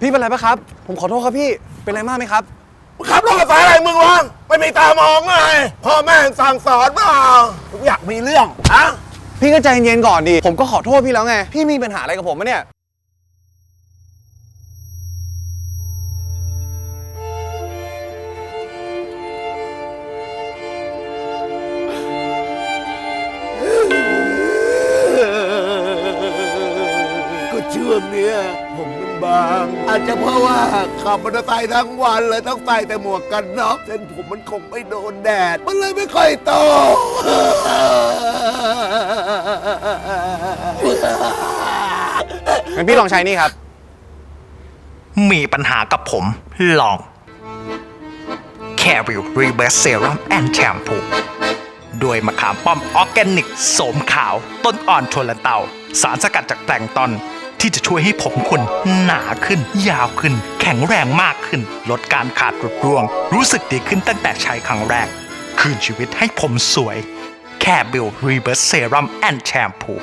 พี่เป็นไรปะครับ ผมขอโทษครับพี่ เป็นไรมากไหมครับ มึงขับรถภาษาอะไรมึงวะไม่มีตามองไงพ่อแม่สั่งสอนเปล่ามึงอยากมีเรื่องฮะพี่ก็ใจเย็นๆก่อนดิ ผมก็ขอโทษพี่แล้วไง พี่มีปัญหาอะไรกับผมมะเนี่ย วงเนี้ยผมมันบาง อาจจะเพราะว่าขับมอเตอร์ไซค์ทั้งวันเลยต้องใส่แต่หมวกกันน็อกเส้นผมมันคงไม่โดนแดด มันเลยไม่ค่อยโต งั้นพี่ลองใช้นี่ครับ มีปัญหากับผมลอง c a r i l Reverse Serum and Shampoo ด้วยมะขามป้อมออร์แกนิกโสมขาว ต้นอ่อนชนละเตา สารสกัดจากแปลงตอน ที่จะช่วยให้ผมคุณหนาขึ้น ยาวขึ้น แข็งแรงมากขึ้น ลดการขาดรุดร่วง รู้สึกดีขึ้นตั้งแต่ใช้ครั้งแรก คืนชีวิตให้ผมสวย c a r i l Reverse Serum and Shampoo